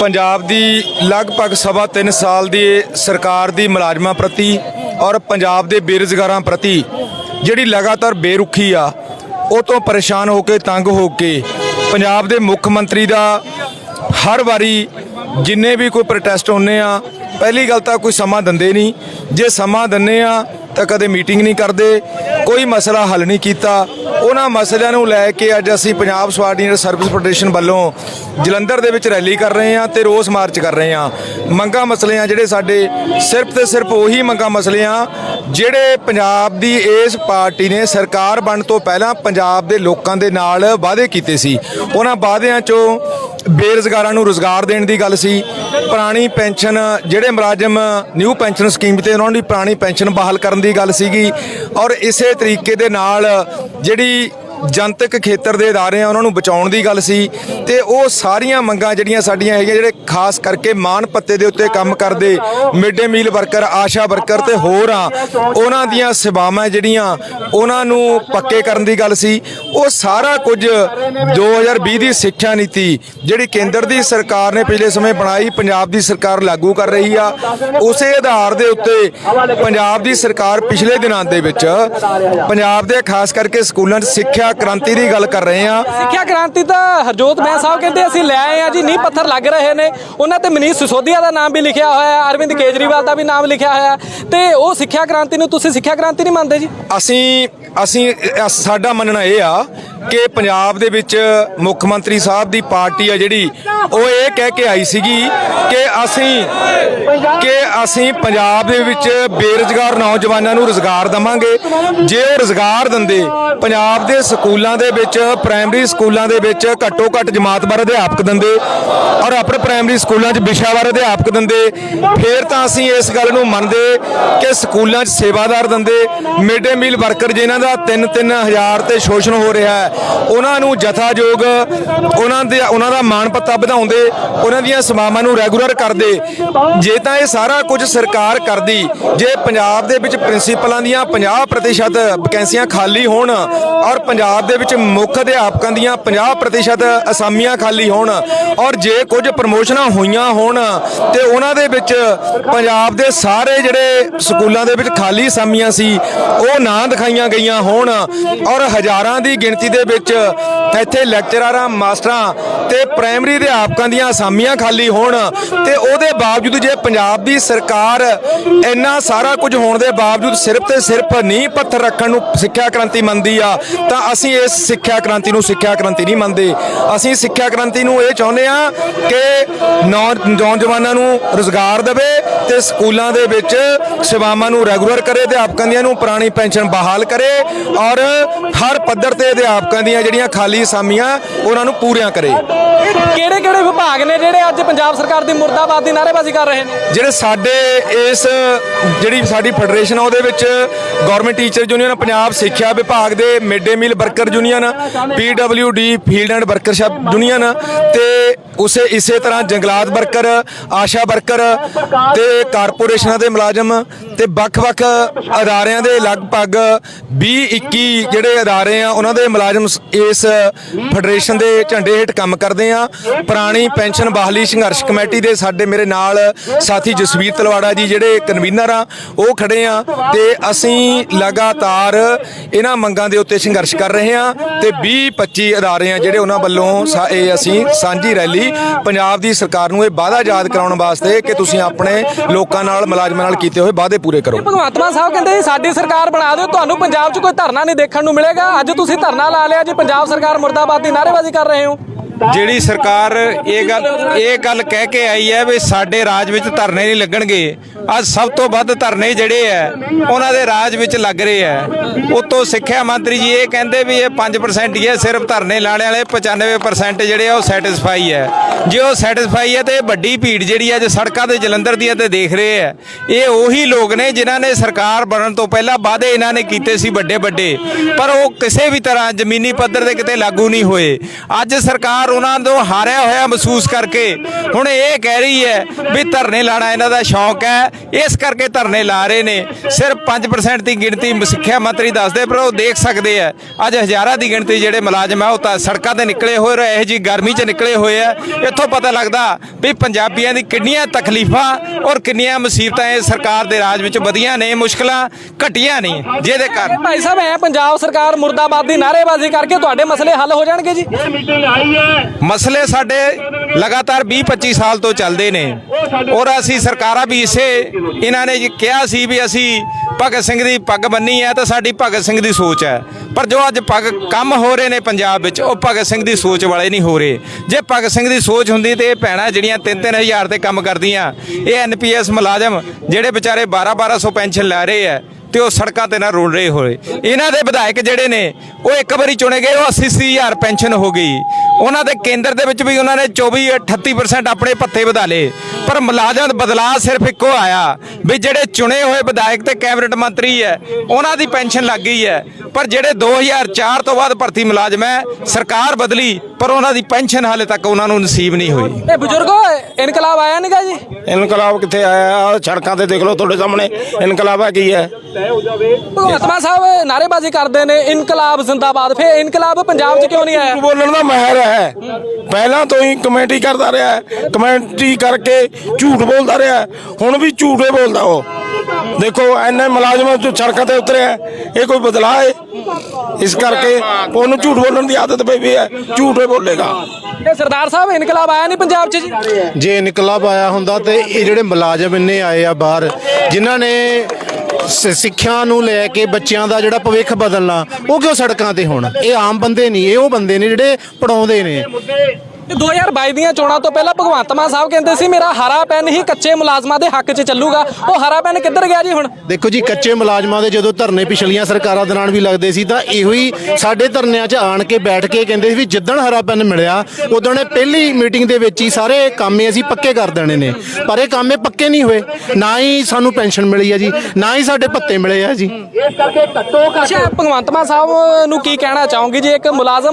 ਪੰਜਾਬ ਦੀ ਲਗਭਗ ਸਵਾ 3 ਸਾਲ ਦੀ ਸਰਕਾਰ ਦੀ ਮੁਲਾਜ਼ਮਾਂ ਪ੍ਰਤੀ ਔਰ ਪੰਜਾਬ ਦੇ ਬੇਰੁਜ਼ਗਾਰਾਂ ਪ੍ਰਤੀ ਜਿਹੜੀ ਲਗਾਤਾਰ ਬੇਰੁਖੀ ਆ, ਉਹ ਤੋਂ ਪਰੇਸ਼ਾਨ ਹੋ ਕੇ, ਤੰਗ ਹੋ ਕੇ ਪੰਜਾਬ ਦੇ ਮੁੱਖ ਮੰਤਰੀ ਦਾ ਹਰ ਵਾਰੀ ਜਿੰਨੇ ਵੀ ਕੋਈ ਪ੍ਰੋਟੈਸਟ ਹੁੰਨੇ ਆ, ਪਹਿਲੀ ਗੱਲ ਤਾਂ ਕੋਈ ਸਮਾਂ ਦਿੰਦੇ ਨਹੀਂ। ਜੇ ਸਮਾਂ ਦਿੰਨੇ ਆ ਤਾਂ ਕਦੇ ਮੀਟਿੰਗ ਨਹੀਂ ਕਰਦੇ, ਕੋਈ ਮਸਲਾ ਹੱਲ ਨਹੀਂ ਕੀਤਾ। ਉਹਨਾਂ ਮਸਲਿਆਂ ਨੂੰ ਲੈ ਕੇ ਅੱਜ ਅਸੀਂ ਪੰਜਾਬ ਸਵਾਰਡੀਨਰ ਸਰਵਿਸ ਫੈਡਰੇਸ਼ਨ ਵੱਲੋਂ ਜਲੰਧਰ ਦੇ ਵਿੱਚ ਰੈਲੀ ਕਰ ਰਹੇ ਹਾਂ ਤੇ ਰੋਸ ਮਾਰਚ ਕਰ ਰਹੇ ਹਾਂ। ਮੰਗਾ ਮਸਲੇ ਆ ਜਿਹੜੇ ਸਾਡੇ ਸਿਰਫ ਤੇ ਸਿਰਫ ਉਹੀ ਮੰਗਾ ਮਸਲੇ ਆ ਜਿਹੜੇ ਪੰਜਾਬ ਦੀ ਇਸ ਪਾਰਟੀ ਨੇ ਸਰਕਾਰ ਬਣਨ ਤੋਂ ਪਹਿਲਾਂ ਪੰਜਾਬ ਦੇ ਲੋਕਾਂ ਦੇ ਨਾਲ ਵਾਅਦੇ ਕੀਤੇ ਸੀ। ਉਹਨਾਂ ਵਾਅਦਿਆਂ ਚੋਂ ਬੇਰੁਜ਼ਗਾਰਾਂ ਨੂੰ ਰੋਜ਼ਗਾਰ ਦੇਣ ਦੀ ਗੱਲ ਸੀ। ਪੁਰਾਣੀ ਪੈਨਸ਼ਨ ਜਿਹੜੇ ਮੁਲਾਜ਼ਮ ਨਿਊ ਪੈਨਸ਼ਨ ਸਕੀਮ ਤੇ ਉਹਨਾਂ ਦੀ ਪੁਰਾਣੀ ਪੈਨਸ਼ਨ ਬਹਾਲ ਕਰਨ ਦੀ ਗੱਲ ਸੀਗੀ। ਔਰ ਇਸੇ ਤਰੀਕੇ ਦੇ ਨਾਲ ਜਿਹੜੀ ਜਨਤਕ ਖੇਤਰ ਦੇ ادارے ਆ ਉਹਨਾਂ ਨੂੰ ਬਚਾਉਣ ਦੀ ਗੱਲ ਸੀ ਤੇ ਉਹ ਸਾਰੀਆਂ ਮੰਗਾਂ ਜਿਹੜੀਆਂ ਸਾਡੀਆਂ ਹੈਗੀਆਂ ਜਿਹੜੇ ਖਾਸ ਕਰਕੇ ਮਾਨ ਪੱਤੇ ਦੇ ਉੱਤੇ ਕੰਮ ਕਰਦੇ mid day meal worker Asha worker ਤੇ ਹੋਰ ਆ ਉਹਨਾਂ ਦੀਆਂ ਸੇਵਾਵਾਂ ਜਿਹੜੀਆਂ ਉਹਨਾਂ ਨੂੰ ਪੱਕੇ ਕਰਨ ਦੀ ਗੱਲ ਸੀ ਉਹ ਸਾਰਾ ਕੁਝ 2020 ਦੀ ਸਿੱਖਿਆ ਨੀਤੀ ਜਿਹੜੀ ਕੇਂਦਰ ਦੀ ਸਰਕਾਰ ਨੇ ਪਿਛਲੇ ਸਮੇਂ ਬਣਾਈ ਪੰਜਾਬ ਦੀ ਸਰਕਾਰ ਲਾਗੂ ਕਰ ਰਹੀ ਆ ਉਸੇ ਆਧਾਰ ਦੇ ਉੱਤੇ ਪੰਜਾਬ ਦੀ ਸਰਕਾਰ ਪਿਛਲੇ ਦਿਨਾਂ ਦੇ ਵਿੱਚ ਪੰਜਾਬ ਦੇ ਖਾਸ ਕਰਕੇ ਸਕੂਲਾਂ 'ਚ ਸਿੱਖਿਆ ਕ੍ਰਾਂਤੀ ਦੀ ਗੱਲ ਕਰ ਰਹੇ ਆ ਸਿੱਖਿਆ ਕ੍ਰਾਂਤੀ ਤਾਂ ਹਰਜੋਤ ਮੈਂ ਸਾਹਿਬ ਕਹਿੰਦੇ ਅਸੀਂ ਲੈ ਆਏ ਆ ਜੀ ਨੀਂਹ ਪੱਥਰ ਲੱਗ ਰਹੇ ਨੇ। ਉਹਨਾਂ ਤੇ ਮਨੀਸ਼ ਸਿਸੋਦੀਆ ਦਾ ਨਾਮ ਵੀ ਲਿਖਿਆ ਹੋਇਆ ਹੈ ਅਰਵਿੰਦ ਕੇਜਰੀਵਾਲ ਦਾ ਵੀ ਨਾਮ ਲਿਖਿਆ ਹੋਇਆ ਤੇ ਉਹ ਸਿੱਖਿਆ ਕ੍ਰਾਂਤੀ ਨੂੰ ਤੁਸੀਂ ਸਿੱਖਿਆ ਕ੍ਰਾਂਤੀ ਨਹੀਂ ਮੰਨਦੇ ਜੀ? ਅਸੀਂ ਅਸ- ਸਾਡਾ ਮੰਨਣਾ ਇਹ ਆ ਕਿ ਪੰਜਾਬ ਦੇ ਵਿੱਚ ਮੁੱਖ ਮੰਤਰੀ ਸਾਹਿਬ ਦੀ ਪਾਰਟੀ ਆ ਜਿਹੜੀ ਉਹ ਇਹ ਕਹਿ ਕੇ ਆਈ ਸੀਗੀ ਕਿ ਅਸੀਂ ਕਿ ਅਸੀਂ ਪੰਜਾਬ ਦੇ ਵਿੱਚ ਬੇਰੁਜ਼ਗਾਰ ਨੌਜਵਾਨਾਂ ਨੂੰ ਰੋਜ਼ਗਾਰ ਦਵਾਂਗੇ। ਜੇ ਉਹ ਰੋਜ਼ਗਾਰ ਦਿੰਦੇ ਪੰਜਾਬ ਦੇ ਸਕੂਲਾਂ ਦੇ ਵਿੱਚ ਪ੍ਰਾਇਮਰੀ ਸਕੂਲਾਂ ਦੇ ਵਿੱਚ ਘੱਟੋ ਘੱਟ ਜਮਾਤਵਾਰ ਅਧਿਆਪਕ ਦਿੰਦੇ ਔਰ ਅਪਰ ਪ੍ਰਾਇਮਰੀ ਸਕੂਲਾਂ 'ਚ ਵਿਸ਼ਾਵਾਰ ਅਧਿਆਪਕ ਦਿੰਦੇ। ਫਿਰ ਤਾਂ ਅਸੀਂ ਇਸ ਗੱਲ ਨੂੰ ਮੰਨਦੇ ਕਿ ਸਕੂਲਾਂ 'ਚ ਸੇਵਾਦਾਰ ਦਿੰਦੇ। ਮਿਡ ਡੇ ਮੀਲ ਵਰਕਰ ਜਿਨ੍ਹਾਂ ਦਾ 3-3 ਹਜ਼ਾਰ ਤੇ ਸ਼ੋਸ਼ਣ ਹੋ ਰਿਹਾ ਹੈ, ਉਹਨਾਂ ਨੂੰ ਜਥਾਯੋਗ ਉਹਨਾਂ ਦੇ, ਉਹਨਾਂ ਦਾ ਮਾਣ ਪੱਤਾ ਵਧਾਉਂਦੇ, ਉਹਨਾਂ ਦੀਆਂ ਸੇਵਾਵਾਂ ਨੂੰ ਰੈਗੂਲਰ ਕਰਦੇ। ਜੇ ਤਾਂ ਇਹ ਸਾਰਾ ਕੁਝ ਸਰਕਾਰ ਕਰਦੀ, ਜੇ ਪੰਜਾਬ ਦੇ ਵਿੱਚ ਪ੍ਰਿੰਸੀਪਲਾਂ ਦੀਆਂ 50% ਵੈਕੈਂਸੀਆਂ ਖਾਲੀ ਹੋਣ ਔਰ ਪੰਜਾਬ ਪੰਜਾਬ ਦੇ ਵਿੱਚ ਮੁੱਖ ਅਧਿਆਪਕਾਂ ਦੀਆਂ 50% ਅਸਾਮੀਆਂ ਖਾਲੀ ਹੋਣ ਔਰ ਜੇ ਕੁਝ ਪ੍ਰਮੋਸ਼ਨਾਂ ਹੋਈਆਂ ਹੋਣ ਤੇ ਉਹਨਾਂ ਦੇ ਵਿੱਚ ਪੰਜਾਬ ਦੇ ਸਾਰੇ ਜਿਹੜੇ ਸਕੂਲਾਂ ਦੇ ਵਿੱਚ ਖਾਲੀ ਅਸਾਮੀਆਂ ਸੀ, ਉਹ ਨਾ ਦਿਖਾਈਆਂ ਗਈਆਂ ਹੋਣ ਔਰ ਹਜ਼ਾਰਾਂ ਦੀ ਗਿਣਤੀ ਦੇ ਵਿੱਚ ਇੱਥੇ ਲੈਕਚਰਾਰਾਂ, ਮਾਸਟਰਾਂ ਤੇ ਪ੍ਰਾਇਮਰੀ ਅਧਿਆਪਕਾਂ ਦੀਆਂ ਅਸਾਮੀਆਂ ਖਾਲੀ ਹੋਣ ਤੇ ਉਹਦੇ ਬਾਵਜੂਦ ਜੇ ਪੰਜਾਬ ਦੀ ਸਰਕਾਰ ਇੰਨਾ ਸਾਰਾ ਕੁਝ ਹੋਣ ਦੇ ਬਾਵਜੂਦ ਸਿਰਫ ਤੇ ਸਿਰਫ ਨੀਂਹ ਪੱਥਰ ਰੱਖਣ ਨੂੰ ਸਿੱਖਿਆ ਕ੍ਰਾਂਤੀ ਮੰਨਦੀ ਆ, ਤਾਂ ਅਸੀਂ ਇਸ ਸਿੱਖਿਆ ਕ੍ਰਾਂਤੀ ਨੂੰ ਸਿੱਖਿਆ ਕ੍ਰਾਂਤੀ ਨਹੀਂ ਮੰਨਦੇ। ਅਸੀਂ ਸਿੱਖਿਆ ਕ੍ਰਾਂਤੀ ਨੂੰ ਇਹ ਚਾਹੁੰਦੇ ਆ ਕਿ ਨੌਜਵਾਨਾਂ ਨੂੰ ਰੋਜ਼ਗਾਰ ਦੇਵੇ ਤੇ ਸਕੂਲਾਂ ਦੇ ਵਿੱਚ ਸੇਵਾਵਾਂ ਨੂੰ ਰੈਗੂਲਰ ਕਰੇ ਅਧਿਆਪਕਾਂ ਦੀਆਂ ਨੂੰ ਪੁਰਾਣੀ ਪੈਨਸ਼ਨ ਬਹਾਲ ਕਰੇ ਔਰ ਹਰ ਪੱਧਰ ਤੇ ਅਧਿਆਪਕਾਂ ਦੀਆਂ ਜਿਹੜੀਆਂ ਖਾਲੀ ਅਸਾਮੀਆਂ ਉਹਨਾਂ ਨੂੰ ਪੂਰੀਆਂ ਕਰੇ। ਕਿਹੜੇ ਕਿਹੜੇ ਵਿਭਾਗ ਨੇ ਜਿਹੜੇ ਅੱਜ ਪੰਜਾਬ ਸਰਕਾਰ ਦੀ ਮੁਰਦਾਬਾਦ ਦੀ ਨਾਅਰੇਬਾਜ਼ੀ ਕਰ ਰਹੇ ਨੇ? ਜਿਹੜੇ ਸਾਡੇ ਇਸ ਜਿਹੜੀ ਸਾਡੀ ਫੈਡਰੇਸ਼ਨ ਆ ਉਹਦੇ ਵਿੱਚ ਗਵਰਨਮੈਂਟ ਟੀਚਰ ਯੂਨੀਅਨ ਪੰਜਾਬ ਸਿੱਖਿਆ ਵਿਭਾਗ ਦੇ mid day meal worker union PWD field and workshop union ਤੇ ਉਸੇ ਇਸੇ ਤਰ੍ਹਾਂ ਜੰਗਲਾਤ ਵਰਕਰ, ਆਸ਼ਾ ਵਰਕਰ ਤੇ ਕਾਰਪੋਰੇਸ਼ਨਾਂ ਦੇ ਮੁਲਾਜ਼ਮ ਤੇ ਵੱਖ-ਵੱਖ ਅਦਾਰਿਆਂ ਦੇ ਲਗਭਗ 20 21 ਜਿਹੜੇ ਅਦਾਰੇ ਆ, ਉਹਨਾਂ ਦੇ ਮੁਲਾਜ਼ਮ ਇਸ ਫੈਡਰੇਸ਼ਨ ਦੇ ਝੰਡੇ ਹੇਠ ਕੰਮ ਕਰਦੇ ਆ। ਪੁਰਾਣੀ ਪੈਨਸ਼ਨ ਬਹਾਲੀ ਸੰਘਰਸ਼ ਕਮੇਟੀ ਦੇ ਸਾਡੇ ਮੇਰੇ ਨਾਲ ਸਾਥੀ ਜਸਵੀਰ ਤਲਵਾੜਾ ਜੀ ਜਿਹੜੇ ਕਨਵੀਨਰ ਆ, ਉਹ ਖੜੇ ਆ ਤੇ ਅਸੀਂ ਲਗਾਤਾਰ ਇਹਨਾਂ ਮੰਗਾਂ ਦੇ ਉੱਤੇ ਸੰਘਰਸ਼ ਕਰ ਰਹੇ ਆ ਤੇ 20 25 ਅਦਾਰੇ ਆ ਜਿਹੜੇ ਉਹਨਾਂ ਵੱਲੋਂ ਸਾ- ਇਹ ਅਸੀਂ ਸਾਂਝੀ ਰੈਲੀ ਪੰਜਾਬ ਦੀ ਸਰਕਾਰ ਨੂੰ ਇਹ ਵਾਅਦਾ ਯਾਦ ਕਰਾਉਣ ਵਾਸਤੇ ਕਿ ਤੁਸੀਂ ਆਪਣੇ ਲੋਕਾਂ ਨਾਲ, ਮੁਲਾਜ਼ਮਾਂ ਨਾਲ ਕੀਤੇ ਹੋਏ ਵਾਅਦੇ ਪੂਰੇ ਕਰੋ। ਭਗਵੰਤ ਮਾਨ ਸਾਹਿਬ ਕਹਿੰਦੇ, ਸਾਡੀ ਸਰਕਾਰ ਬਣਾ ਦਿਓ, ਤੁਹਾਨੂੰ ਪੰਜਾਬ 'ਚ ਕੋਈ ਧਰਨਾ ਨਹੀਂ ਦੇਖਣ ਨੂੰ ਮਿਲੇਗਾ। ਅੱਜ ਤੁਸੀਂ ਧਰਨਾ ਲਾ ਲਿਆ ਜੀ ਪੰਜਾਬ ਸਰਕਾਰ ਮੁਰਦਾਬਾਦ ਦੀ ਨਾਅਰੇਬਾਜ਼ੀ ਕਰ ਰਹੇ ਹੋ। ਜਿਹੜੀ ਸਰਕਾਰ ਇਹ ਗੱਲ ਇਹ ਗੱਲ ਕਹਿ ਕੇ ਆਈ ਹੈ ਵੀ ਸਾਡੇ ਰਾਜ ਵਿੱਚ ਧਰਨੇ ਨਹੀਂ ਲੱਗਣਗੇ। ਅੱਜ ਸਭ ਤੋਂ ਵੱਧ ਧਰਨੇ ਜਿਹੜੇ ਹੈ, ਉਹਨਾਂ ਦੇ ਰਾਜ ਵਿੱਚ ਲੱਗ ਰਹੇ ਹੈ। ਉਤੋਂ ਸਿੱਖਿਆ ਮੰਤਰੀ ਜੀ ਇਹ ਕਹਿੰਦੇ ਵੀ ਇਹ 5% ਹੀ ਹੈ, ਸਿਰਫ ਧਰਨੇ ਲਾਣੇ ਵਾਲੇ 95% ਜਿਹੜੇ ਆ ਉਹ ਸੈਟੀਸਫਾਈ ਹੈ। ਜੇ ਉਹ ਸੈਟੀਸਫਾਈ ਹੈ ਤੇ ਇਹ ਵੱਡੀ ਭੀੜ ਜਿਹੜੀ ਹੈ ਜੇ ਸੜਕਾਂ ਤੇ, ਜਲੰਧਰ ਦੀ ਹੈ ਤੇ ਦੇਖ ਰਹੇ ਹੈ। ਇਹ ਉਹੀ ਲੋਕ ਨੇ ਜਿਨ੍ਹਾਂ ਨੇ ਸਰਕਾਰ ਬਣਨ ਤੋਂ ਪਹਿਲਾਂ ਵਾਅਦੇ ਇਹਨਾਂ ਨੇ ਕੀਤੇ ਸੀ ਵੱਡੇ ਵੱਡੇ ਪਰ ਉਹ ਕਿਸੇ ਵੀ ਤਰ੍ਹਾਂ ਜ਼ਮੀਨੀ ਪੱਧਰ ਤੇ ਕਿਤੇ ਲਾਗੂ ਨਹੀਂ ਹੋਏ। ਅੱਜ ਸਰਕਾਰ ਉਹਨਾਂ ਤੋਂ ਹਾਰਿਆ ਹੋਇਆ ਮਹਿਸੂਸ ਕਰਕੇ ਹੁਣ ਇਹ ਕਹਿ ਰਹੀ ਹੈ ਵੀ ਧਰਨੇ ਲਾਣਾ ਇਹਨਾਂ ਦਾ ਸ਼ੌਂਕ ਹੈ। ਇਸ ਕਰਕੇ ਧਰਨੇ ਲਾ ਰਹੇ ਨੇ। ਸਿਰਫ 5% ਦੀ ਗਿਣਤੀ ਸਿੱਖਿਆ ਮੰਤਰੀ ਦੱਸਦੇ ਪਰ ਉਹ ਦੇਖ ਸਕਦੇ ਆ ਅੱਜ ਹਜ਼ਾਰਾਂ ਦੀ ਗਿਣਤੀ ਜਿਹੜੇ ਮੁਲਾਜ਼ਮ ਆ ਉਹ ਤਾਂ ਸੜਕਾਂ ਤੇ ਨਿਕਲੇ ਹੋਏ ਰਹੇ ਜੀ ਗਰਮੀ 'ਚ ਨਿਕਲੇ ਹੋਏ ਆ ਇਹ ਇੱਥੋਂ ਪਤਾ ਲੱਗਦਾ ਵੀ ਪੰਜਾਬੀਆਂ ਦੀ ਕਿੰਨੀਆਂ ਤਕਲੀਫਾਂ ਔਰ ਕਿੰਨੀਆਂ ਮੁਸੀਬਤਾਂ ਇਹ ਸਰਕਾਰ ਦੇ ਰਾਜ ਵਿੱਚ ਵਧੀਆਂ ਨੇ ਮੁਸ਼ਕਲਾਂ ਘਟੀਆਂ ਨਹੀਂ ਜਿਹਦੇ ਕਾਰਨ ਭਾਈ ਸਾਹਿਬ ਐ ਪੰਜਾਬ ਸਰਕਾਰ ਮੁਰਦਾਬਾਦ ਦੀ ਨਾਅਰੇਬਾਜ਼ੀ ਕਰਕੇ ਤੁਹਾਡੇ ਮਸਲੇ ਹੱਲ ਹੋ ਜਾਣਗੇ ਜੀ। ਮਸਲੇ ਸਾਡੇ ਲਗਾਤਾਰ 20-25 ਸਾਲ ਤੋਂ ਚੱਲਦੇ ਨੇ। ਔਰ ਅਸੀਂ ਸਰਕਾਰਾਂ ਵੀ ਇਸੇ ਇਹਨਾਂ ਨੇ ਕਿਹਾ ਸੀ ਵੀ ਅਸੀਂ ਭਗਤ ਸਿੰਘ ਦੀ ਪੱਗ ਬੰਨੀ ਹੈ ਤਾਂ ਸਾਡੀ ਭਗਤ ਸਿੰਘ ਦੀ ਸੋਚ ਹੈ। ਪਰ ਜੋ ਅੱਜ ਪੱਗ ਕੰਮ ਹੋ ਰਹੇ ਨੇ ਪੰਜਾਬ ਵਿੱਚ, ਉਹ ਭਗਤ ਸਿੰਘ ਦੀ ਸੋਚ ਵਾਲੇ ਨਹੀਂ ਹੋ ਰਹੇ। ਜੇ ਭਗਤ ਸਿੰਘ ਦੀ ਸੋਚ ਹੁੰਦੀ ਤੇ ਇਹ ਭੈਣਾਂ ਜਿਹੜੀਆਂ 3-3000 ਤੇ ਕੰਮ ਕਰਦੀਆਂ, ਇਹ ਐਨਪੀਐਸ ਮੁਲਾਜ਼ਮ ਜਿਹੜੇ ਵਿਚਾਰੇ 12-1200 ਪੈਨਸ਼ਨ ਲੈ ਰਹੇ ਹੈ ਤੇ ਉਹ ਸੜਕਾਂ ਤੇ ਨਾ ਰੋਲ ਰਹੇ ਹੋਏ। ਇਹਨਾਂ ਦੇ ਵਿਧਾਇਕ ਜਿਹੜੇ ਨੇ ਉਹ ਇੱਕ ਵਾਰੀ ਚੁਣੇ ਗਏ ਉਹ 80000 ਪੈਨਸ਼ਨ ਹੋ ਗਈ। ਉਹਨਾਂ ਦੇ ਕੇਂਦਰ ਦੇ ਵਿੱਚ ਵੀ ਉਹਨਾਂ ਨੇ 24 38% ਆਪਣੇ ਭੱਤੇ ਵਧਾ ਲਏ। ਪਰ ਮੁਲਾਜ਼ਮ ਬਦਲਾਅ ਸਿਰਫ ਇੱਕੋ ਆਇਆ ਵੀ ਜਿਹੜੇ ਚੁਣੇ ਹੋਏ ਵਿਧਾਇਕ ਤੇ ਕੈਬਨਿਟ ਮੰਤਰੀ ਹੈ ਉਹਨਾਂ ਦੀ ਪੈਨਸ਼ਨ ਲੱਗ ਗਈ ਹੈ। ਪਰ ਜਿਹੜੇ 2004 ਤੋਂ ਬਾਅਦ ਭਰਤੀ ਮੁਲਾਜ਼ਮ ਹੈ ਸਰਕਾਰ ਬਦਲੀ ਪਰ ਉਹਨਾਂ ਦੀ ਪੈਨਸ਼ਨ ਹਾਲੇ ਤੱਕ ਉਹਨਾਂ ਨੂੰ ਨਸੀਬ ਨਹੀਂ ਹੋਈ। ਇਹ ਬਜ਼ੁਰਗੋ ਇਨਕਲਾਬ ਆਇਆ ਨਹੀਂਗਾ ਜੀ? ਇਨਕਲਾਬ ਕਿੱਥੇ ਆਇਆ? ਸੜਕਾਂ ਤੇ ਦੇਖ ਲਓ ਤੁਹਾਡੇ ਸਾਹਮਣੇ। ਇਨਕਲਾਬ ਹੈ ਕੀ ਹੈ? ਭਗਵੰਤ ਮਾਨ ਸਾਹਿਬ ਨਾਅਰੇਬਾਜ਼ੀ ਕਰਦੇ ਨੇ ਇਨਕਲਾਬ ਜ਼ਿੰਦਾਬਾਦ। ਫੇ ਇਨਕਲਾਬ ਪੰਜਾਬ 'ਚ ਕਿਉਂ ਨਹੀਂ ਆਇਆ? ਬੋਲਣ ਦਾ ਮਾਹਿਰ ਹੈ। ਪਹਿਲਾਂ ਤੋਂ ਹੀ ਕਮੇਟੀ ਕਰਦਾ ਰਿਹਾ ਹੈ। ਕਮੇਟੀ ਕਰਕੇ ਝੂਠ ਬੋਲਦਾ ਰਿਹਾ। ਹੁਣ ਵੀ ਝੂਠ ਬੋਲਦਾ ਉਹ। ਦੇਖੋ ਐਨੇ ਮੁਲਾਜ਼ਮ ਜੋ ਸੜਕਾਂ ਤੇ ਉਤਰਿਆ ਇਹ ਕੋਈ ਬਦਲਾਅ ਹੈ? ਇਸ ਕਰਕੇ ਉਹਨੂੰ ਝੂਠ ਬੋਲਣ ਦੀ ਆਦਤ ਪਈ ਵੀ ਹੈ। ਝੂਠ ਬੋਲੇਗਾ। ਇਹ ਸਰਦਾਰ ਸਾਹਿਬ ਇਨਕਲਾਬ ਆਇਆ ਨਹੀਂ ਪੰਜਾਬ 'ਚ ਜੀ? ਜੇ ਇਨਕਲਾਬ ਆਇਆ ਹੁੰਦਾ ਤੇ ਇਹ ਜਿਹੜੇ ਮੁਲਾਜ਼ਮ ਇੰਨੇ ਆਏ ਆ ਬਾਹਰ ਜਿਨ੍ਹਾਂ ਨੇ ਸ- ਸਿੱਖਿਆ ਨੂੰ ਲੈ ਕੇ ਬੱਚਿਆਂ ਦਾ ਜਿਹੜਾ ਭਵਿੱਖ ਬਦਲਣਾ, ਉਹ ਕਿਉਂ ਸੜਕਾਂ ਤੇ ਹੋਣ? ਇਹ ਆਮ ਬੰਦੇ ਨਹੀਂ, ਇਹ ਉਹ ਬੰਦੇ ਨੇ ਜਿਹੜੇ ਪੜਾਉਂਦੇ ਨੇ। 2022 ਦੀਆਂ ਚੋਣਾਂ ਤੋਂ ਪਹਿਲਾਂ ਭਗਵੰਤ ਮਾਨ ਸਾਹਿਬ ਕਹਿੰਦੇ ਸੀ ਮੇਰਾ ਹਰਾ ਪੈਨ ਹੀ ਕੱਚੇ ਮੁਲਾਜ਼ਮਾਂ ਦੇ ਹੱਕ 'ਚ ਚੱਲੂਗਾ। ਉਹ ਹਰਾ ਪੈਨ ਕਿੱਧਰ ਗਿਆ ਜੀ ਹੁਣ? ਦੇਖੋ ਜੀ ਕੱਚੇ ਮੁਲਾਜ਼ਮਾਂ ਦੇ ਜਦੋਂ ਧਰਨੇ ਪਿਛਲੀਆਂ ਸਰਕਾਰਾਂ ਦੌਰਾਨ ਵੀ ਲੱਗਦੇ ਸੀ ਤਾਂ ਇਹੋ ਹੀ ਸਾਡੇ ਧਰਨਿਆਂ 'ਚ ਆਣ ਕੇ ਬੈਠ ਕੇ ਕਹਿੰਦੇ ਸੀ ਵੀ ਜਿੱਦਣ ਹਰਾ ਪੈਨ ਮਿਲਿਆ ਉਦੋਂ ਨੇ ਪਹਿਲੀ ਮੀਟਿੰਗ ਦੇ ਵਿੱਚ ਹੀ ਸਾਰੇ ਕੰਮ ਅਸੀਂ ਪੱਕੇ ਕਰ ਦੇਣੇ ਨੇ। ਪਰ ਇਹ ਕੰਮ ਇਹ ਪੱਕੇ ਨਹੀਂ ਹੋਏ। ਨਾ ਹੀ ਸਾਨੂੰ ਪੈਨਸ਼ਨ ਮਿਲੀ ਹੈ ਜੀ ਨਾ ਹੀ ਸਾਡੇ ਭੱਤੇ ਮਿਲੇ ਆ ਜੀ। ਅੱਛਾ ਭਗਵੰਤ ਮਾਨ ਸਾਹਿਬ ਨੂੰ ਕੀ ਕਹਿਣਾ ਚਾਹੋਗੇ? ਜੀ ਇੱਕ ਮੁਲਾਜ਼ਮ